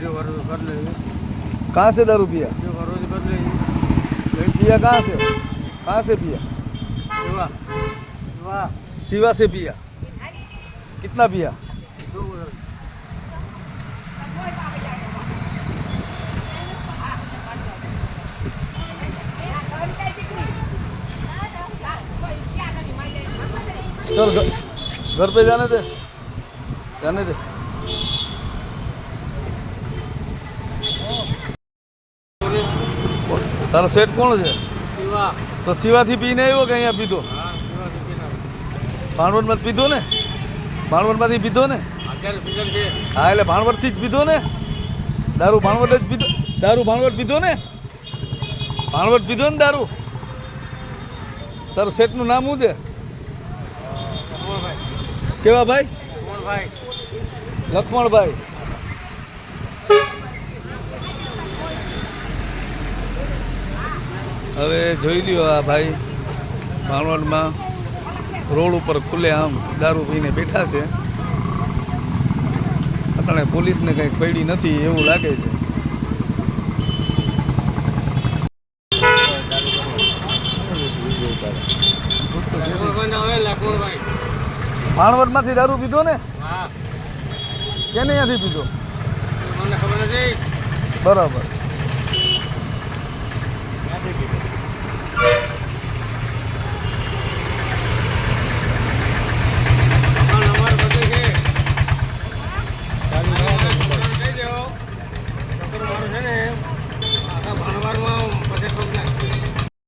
Video कर कर लेंगे कहाँ से दारू पिया? कर लेंगे पिया कहाँ से? कहाँ से पिया? शिवा शिवा। शिवा से पिया। कितना पिया? चल घर पे जाने दे। जाने दे। તારો શેઠ કોણ છે? તો શિવાથી પીને આવ્યો કે અહીંયા પીધો? ભાણવડમાં પીધો ને? ભાણવડમાંથી પીધો ને? હા એટલે ભાણવડથી જ પીધો ને? દારૂ ભાણવડ જ પીધો દારૂ ભાણવડ પીધો ને? ભાણવડ પીધો ને દારૂ? તારું શેઠનું નામ શું છે? કેવા ભાઈ લખમણભાઈ. હવે જોઈ લ્યો આ ભાઈ ભાણવડમાં રોડ ઉપર ખુલ્લે આમ દારૂ પીને બેઠા છે. અટાણે પોલીસને કંઈ પડી નથી એવું લાગે છે. ભાણવડમાંથી દારૂ પીધો ને? કેને અહીંયાથી પીધો? બરાબર.